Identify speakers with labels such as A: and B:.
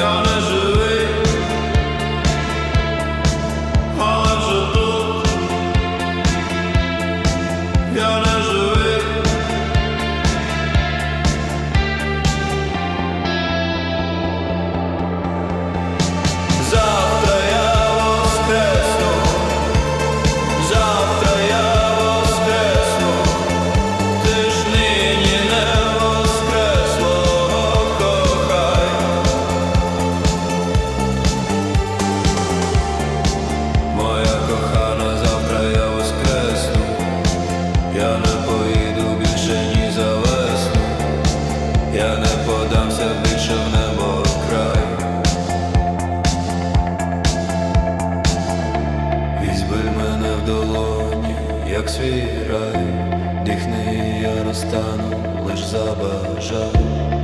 A: gonna do долоні, як свій рай, дихни, я розтану, лиш забажаю.